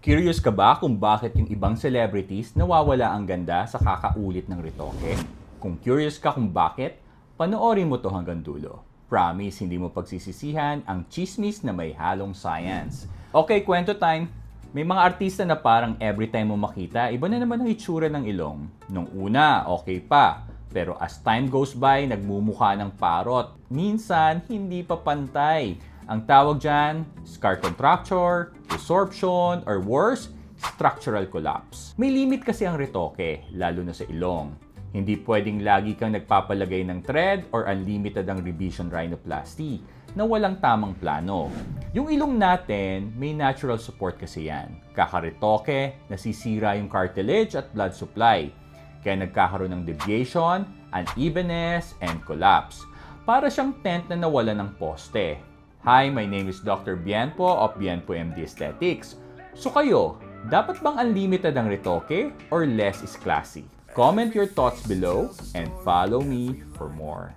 Curious ka ba kung bakit yung ibang celebrities nawawala ang ganda sa kakaulit ng retoke? Kung curious ka kung bakit, panoorin mo to hanggang dulo. Promise, hindi mo pagsisisihan ang chismis na may halong science. Okay, kwento time. May mga artista na parang every time mo makita, iba na naman ang itsura ng ilong. Nung una, okay pa. Pero as time goes by, nagmumukha ng parot. Minsan, hindi pa pantay. Ang tawag dyan, scar contracture, resorption, or worse, structural collapse. May limit kasi ang retoke, lalo na sa ilong. Hindi pwedeng lagi kang nagpapalagay ng thread or unlimited ang revision rhinoplasty na walang tamang plano. Yung ilong natin, may natural support kasi yan. Kakaretoke, nasisira yung cartilage at blood supply. Kaya nagkakaroon ng deviation, unevenness, and collapse. Para siyang tent na nawala ng poste. Hi, my name is Dr. Bienpo of Bienpo MD Aesthetics. So kayo, dapat bang unlimited ang retoke or less is classy? Comment your thoughts below and follow me for more.